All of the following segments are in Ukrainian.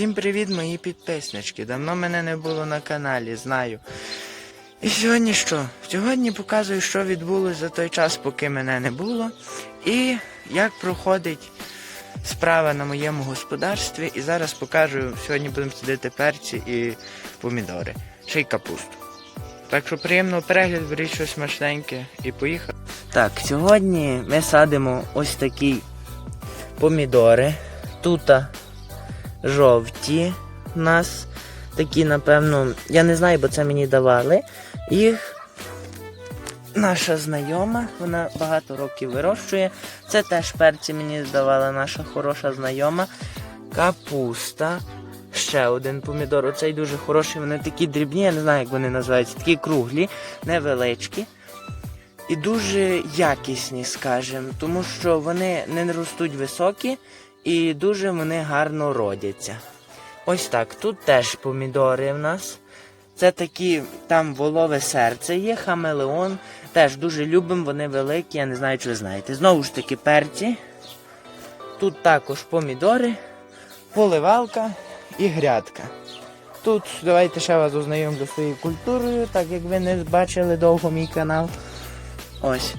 Всім привіт, мої підписнички. Давно мене не було на каналі, знаю. І сьогодні що? Сьогодні показую, що відбулося за той час, поки мене не було, і як проходить справа на моєму господарстві. І зараз покажу, сьогодні будемо садити перці і помідори, ще й капусту. Так що приємного перегляду, беріть щось смачненьке і поїхали. Так, сьогодні ми садимо ось такі помідори. Тут жовті у нас такі, напевно, я не знаю, бо це мені давали. Їх наша знайома, вона багато років вирощує. Це теж перці мені здавала наша хороша знайома. Капуста. Ще один помідор. Оцей дуже хороший. Вони такі дрібні, я не знаю, як вони називаються, такі круглі, невеличкі. І дуже якісні, скажімо, тому що вони не ростуть високі і дуже вони гарно родяться. Ось так. Тут теж помідори в нас. Це такі, там волове серце є, хамелеон. Теж дуже любимо, вони великі, я не знаю, чи ви знаєте. Знову ж таки, перці. Тут також помідори, поливалка і грядка. Тут давайте ще вас ознайомлю своєю культурою, так як ви не бачили довго мій канал. Ось.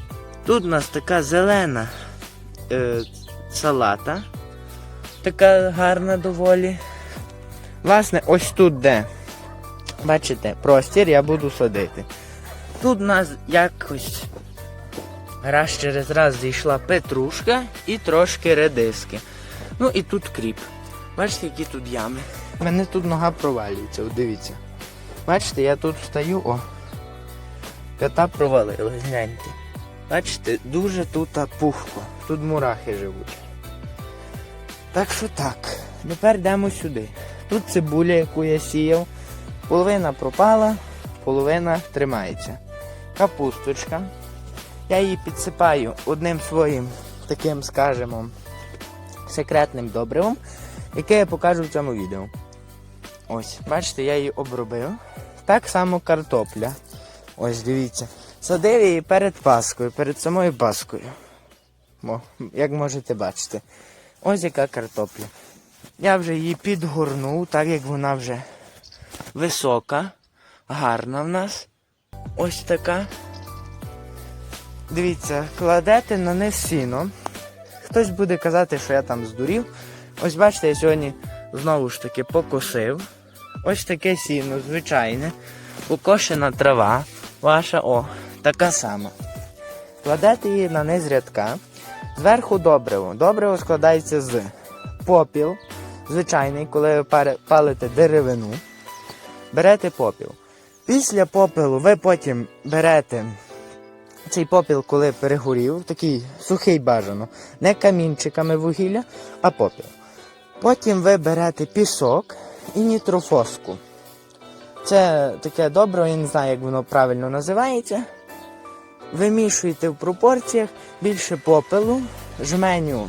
Тут у нас така зелена е, салата. Така гарна доволі. Власне, ось тут де. Бачите, простір я буду садити. Тут у нас якось раз через раз зійшла петрушка і трошки редиски. Ну і тут кріп. Бачите, які тут ями. У мене тут нога провалюється, дивіться. Бачите, я тут встаю, о. П'ята провалилась, гляньте. Бачите, дуже тут пухко. Тут мурахи живуть. Так що так. Тепер йдемо сюди. Тут цибуля, яку я сіяв. Половина пропала, половина тримається. Капусточка. Я її підсипаю одним своїм таким, скажімо, секретним добривом, яке я покажу в цьому відео. Ось, бачите, я її обробив. Так само картопля. Ось дивіться. Садив її перед Паскою, перед самою Паскою. Як можете бачити. Ось яка картопля. Я вже її підгорнув, так як вона вже висока, гарна в нас. Ось така. Дивіться, кладете на низ сіно. Хтось буде казати, що я там здурів. Ось бачите, я сьогодні знову ж таки покосив. Ось таке сіно, звичайне. Покошена трава. Ваша, о, така сама. Кладете її на низ рядка. Зверху добриво. Добриво складається з попіл, звичайний, коли ви палите деревину. Берете попіл. Після попелу ви потім берете цей попіл, коли перегорів, такий сухий бажано, не камінчиками вугілля, а попіл. Потім ви берете пісок і нітрофоску. Це таке добре, я не знаю, як воно правильно називається. Вимішуєте в пропорціях більше попелу, жменю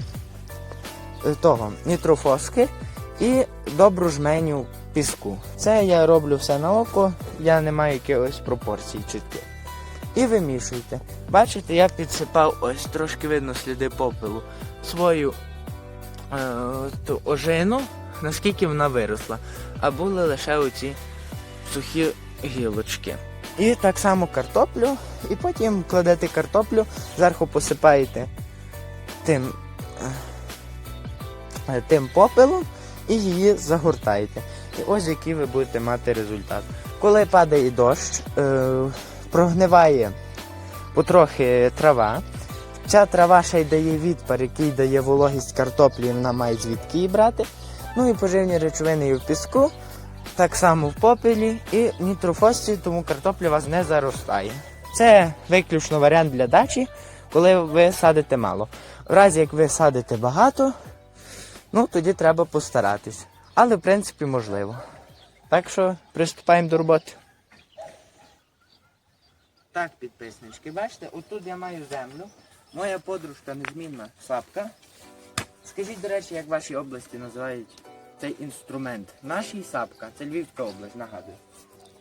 е, того нітрофоски і добру жменю піску. Це я роблю все на око, я не маю якихось пропорцій чітких. І вимішуйте. Бачите, я підсипав ось трошки видно сліди попелу свою е, ту ожину, наскільки вона виросла. А були лише оці сухі гілочки. І так само картоплю, і потім кладете картоплю, зверху посипаєте тим, е, тим попелом і її загортаєте. І ось який ви будете мати результат. Коли падає дощ, е, прогниває потрохи трава. Ця трава ще й дає відпар, який дає вологість картоплі, вона має звідки її брати. Ну і поживні речовини і в піску, так само в попелі і в нітрофосці, тому картопля у вас не заростає. Це виключно варіант для дачі, коли ви садите мало. В разі як ви садите багато, ну тоді треба постаратись. Але в принципі можливо. Так що приступаємо до роботи. Так, підписнички, бачите, отут я маю землю. Моя подружка незмінна сапка. Скажіть, до речі, як в вашій області називають цей інструмент. Наші сапка, це Львівська область, нагадую.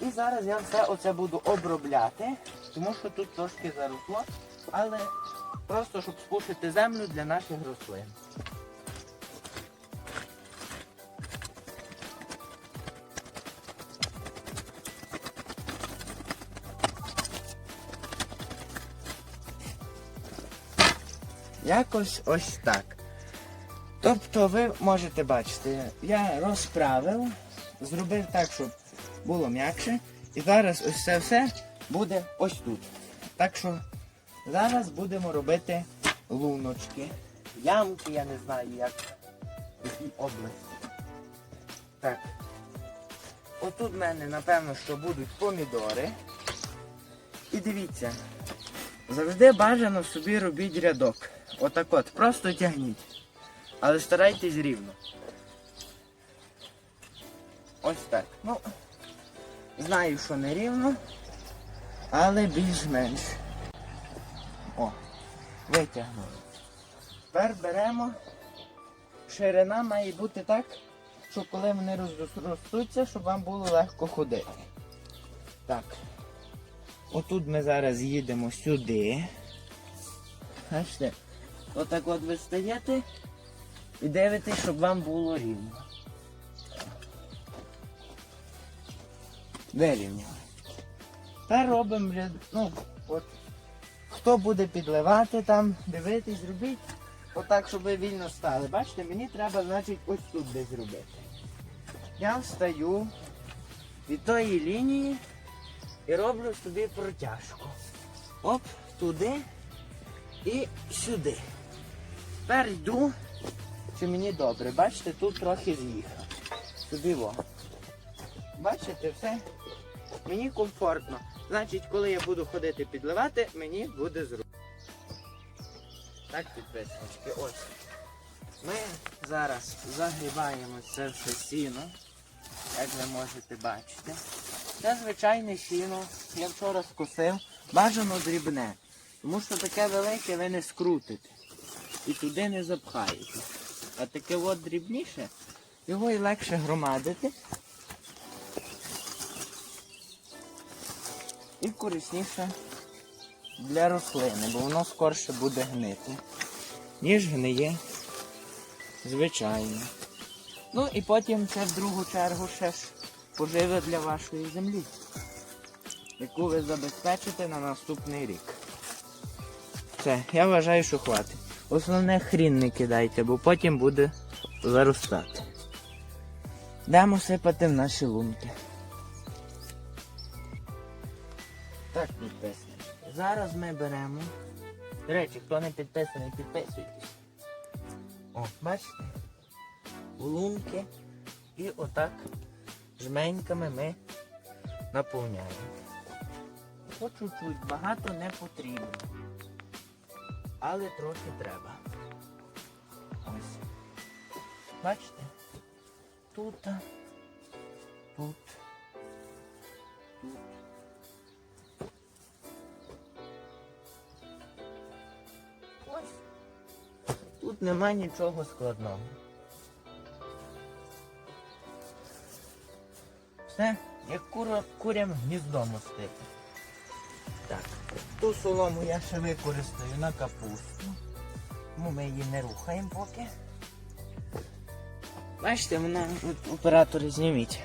І зараз я все оце буду обробляти, тому що тут трошки заросло, але просто щоб спушити землю для наших рослин. Якось ось так. Тобто ви можете бачити, я розправив, зробив так, щоб було м'якше. І зараз ось це все буде ось тут. Так що зараз будемо робити луночки. Ямки, я не знаю як. В якій області. Так. Отут в мене, напевно, що будуть помідори. І дивіться, завжди бажано собі робіть рядок. Отак от, просто тягніть. Але старайтесь рівно. Ось так. Ну, знаю, що не рівно, але більш-менш. О, витягнули. Тепер беремо. Ширина має бути так, щоб коли вони розростуться, щоб вам було легко ходити. Так. Отут ми зараз їдемо сюди. Бачите? Отак от ви стаєте і дивитесь, щоб вам було рівно. Вирівняли. Тепер робимо, ну, от, хто буде підливати там, дивитись, робіть. Отак, щоб ви вільно стали. Бачите, мені треба, значить, ось тут десь зробити. Я встаю від тої лінії і роблю собі протяжку. Оп, туди і сюди. Тепер йду, чи мені добре. Бачите, тут трохи з'їхав. Сюди во. Бачите, все? Мені комфортно. Значить, коли я буду ходити підливати, мені буде зручно. Так, підписнички, ось. Ми зараз загрібаємо це все сіно, як ви можете бачити. Це звичайне сіно, я вчора скосив, бажано дрібне. Тому що таке велике ви не скрутите і туди не запхаєте. А таке от дрібніше, його і легше громадити. І корисніше для рослини, бо воно скорше буде гнити, ніж гниє звичайно. Ну і потім це в другу чергу ще ж поживе для вашої землі, яку ви забезпечите на наступний рік. Все, я вважаю, що хватить. Основне хрін не кидайте, бо потім буде заростати. Йдемо сипати в наші лунки. Так, підписнички. Зараз ми беремо. До речі, хто не підписаний, підписуйтесь. О, бачите? Лунки. І отак жменьками ми наповняємо. По чуть-чуть, багато не потрібно. Але трохи треба. Ось. Бачите? Тут, тут, тут. Ось. Тут нема нічого складного. Все, як кура, курям гніздо мостити. Ту солому я ще використаю на капусту. Тому ми її не рухаємо поки. Бачите, вона оператори зніміть.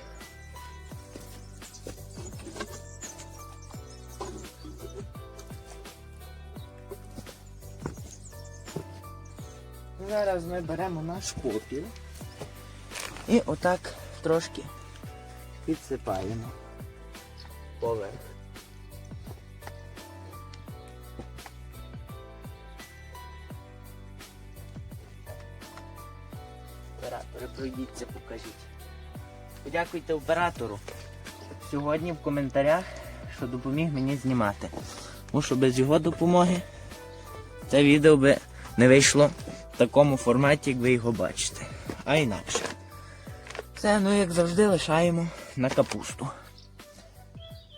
Зараз ми беремо наш попіл і отак трошки підсипаємо поверх. Пройдіться, покажіть. Подякуйте оператору сьогодні в коментарях, що допоміг мені знімати. Тому що без його допомоги це відео би не вийшло в такому форматі, як ви його бачите. А інакше. Все, ну як завжди, лишаємо на капусту.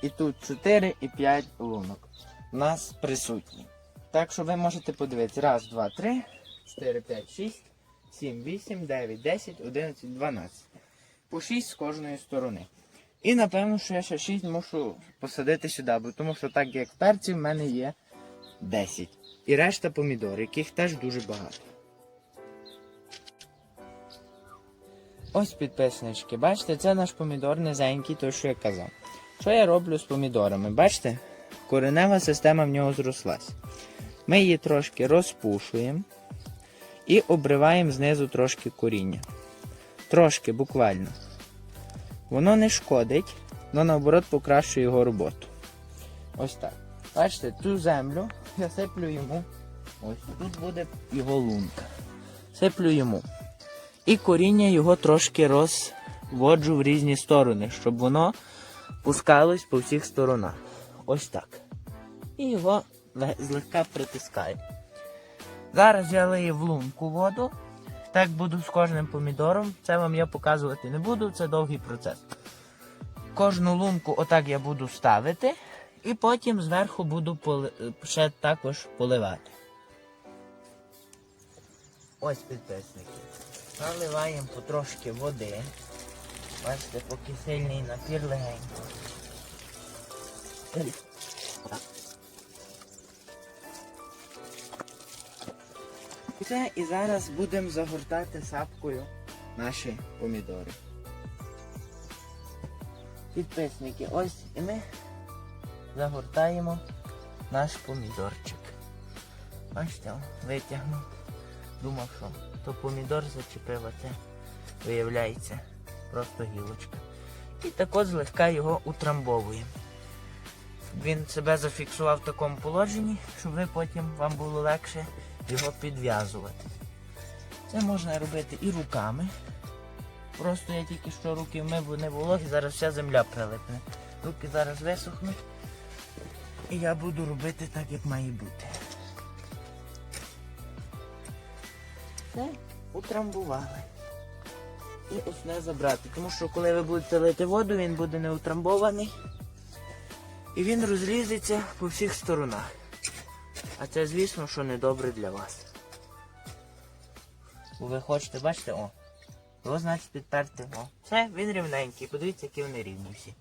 І тут 4 і 5 лунок. У нас присутні. Так що ви можете подивитися. Раз, два, три, 4, 5, 6, 7, 8, 9, 10, 11, 12. По 6 з кожної сторони. І напевно, що я ще 6 мушу посадити сюди, тому що так як перців в мене є 10. І решта помідор, яких теж дуже багато. Ось підписнички, бачите, це наш помідор низенький, той, що я казав. Що я роблю з помідорами? Бачите? Коренева система в нього зрослась. Ми її трошки розпушуємо і обриваємо знизу трошки коріння. Трошки, буквально. Воно не шкодить, але наоборот покращує його роботу. Ось так. Бачите, цю землю я сиплю йому. Ось тут буде його лунка. Сиплю йому. І коріння його трошки розводжу в різні сторони, щоб воно пускалось по всіх сторонах. Ось так. І його злегка притискаю. Зараз я лию в лунку воду. Так буду з кожним помідором. Це вам я показувати не буду, це довгий процес. Кожну лунку отак я буду ставити, і потім зверху буду поли... ще також поливати. Ось підписники. Наливаємо потрошки води. Бачите, поки сильний напір легенько. Все, і зараз будемо загортати сапкою наші помідори. Підписники, ось і ми загортаємо наш помідорчик. Бачите, витягнув. Думав, що то помідор зачепив, а це виявляється просто гілочка. І так от злегка його утрамбовуємо. Він себе зафіксував в такому положенні, щоб ви потім вам було легше його підв'язувати. Це можна робити і руками. Просто я тільки що руки вмив, не вологі, зараз вся земля прилипне. Руки зараз висохнуть. І я буду робити так, як має бути. Все, утрамбували. І основне забрати. Тому що коли ви будете лити воду, він буде не утрамбований. І він розлізеться по всіх сторонах. А це, звісно, що не добре для вас. Ви хочете, бачите, о. Його значить підперти. О. Все, він рівненький. Подивіться, які вони рівні всі.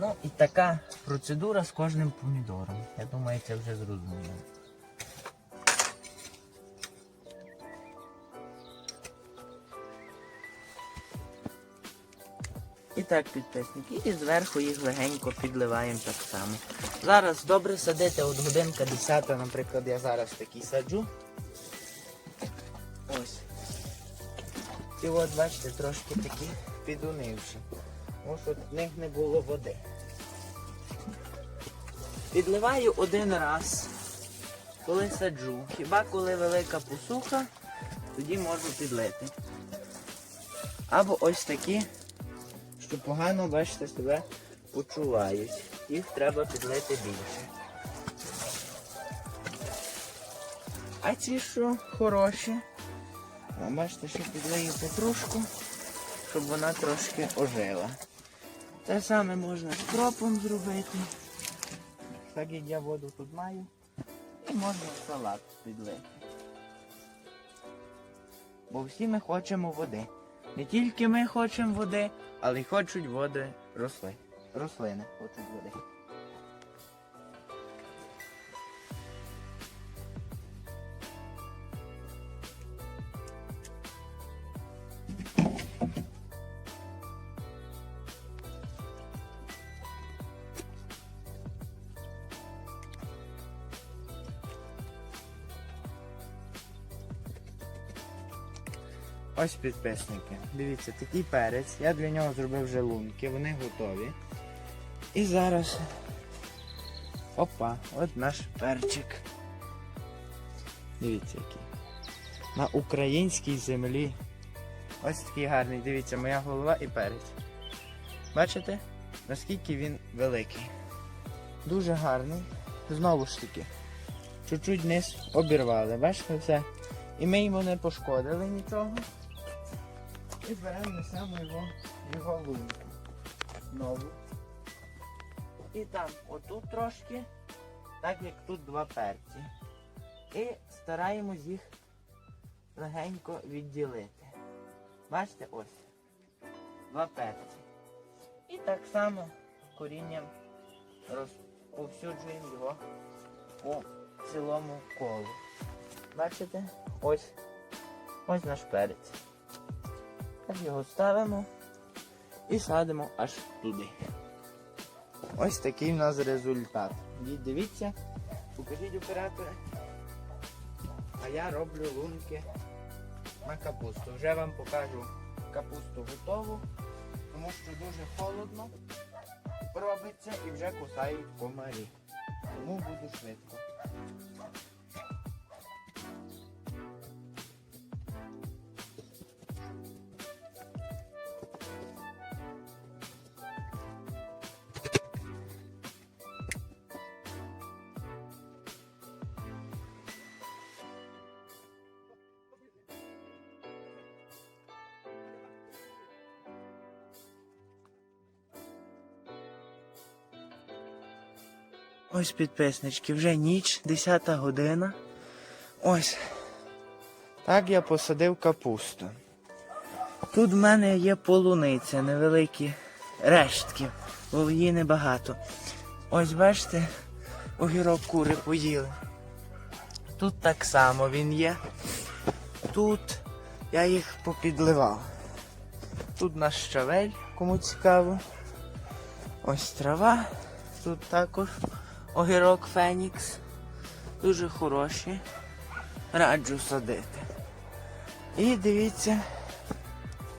Ну і така процедура з кожним помідором. Я думаю, це вже зрозуміло. Так, підписники, і зверху їх легенько підливаємо так само. Зараз добре садити, от годинка 10, наприклад, я зараз такий саджу. Ось. І от, бачите, трошки такі підунивши. Тому що в них не було води. Підливаю один раз, коли саджу. Хіба коли велика посуха, тоді можу підлити. Або ось такі що погано, бачите, себе почувають. Їх треба підлити більше. А ці що хороші. А бачите, що підлию петрушку, щоб вона трошки ожила. Те саме можна з кропом зробити. Так як я воду тут маю. І можна салат підлити. Бо всі ми хочемо води. Не тільки ми хочемо води, але хочуть води росли. Рослини хочуть води. Ось підписники. Дивіться, такий перець. Я для нього зробив вже лунки, вони готові. І зараз. Опа, от наш перчик. Дивіться який. На українській землі. Ось такий гарний, дивіться, моя голова і перець. Бачите? Наскільки він великий. Дуже гарний. Знову ж таки. Чуть-чуть низ обірвали, бачите все? І ми йому не пошкодили нічого. І беремо, несемо його його лунку. Знову. І там отут трошки, так як тут два перці. І стараємось їх легенько відділити. Бачите, ось. Два перці. І так само корінням розповсюджуємо його по цілому колу. Бачите? Ось. Ось наш перець. Його ставимо і садимо аж туди. Ось такий в нас результат. Дивіться, покажіть оператори. А я роблю лунки на капусту. Вже вам покажу капусту готову, тому що дуже холодно робиться і вже кусають комарі. Тому буду швидко. Ось підписнички, вже ніч, 10 година. Ось. Так я посадив капусту. Тут в мене є полуниця, невеликі рештки, бо її небагато. Ось бачите, огірок кури поїли. Тут так само він є. Тут я їх попідливав. Тут наш щавель, кому цікаво. Ось трава. Тут також огірок Фенікс. Дуже хороші. Раджу садити. І дивіться,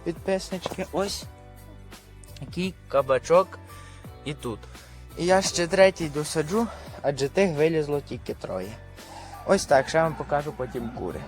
підписнички, ось який кабачок і тут. І я ще третій досаджу, адже тих вилізло тільки троє. Ось так, ще вам покажу потім кури.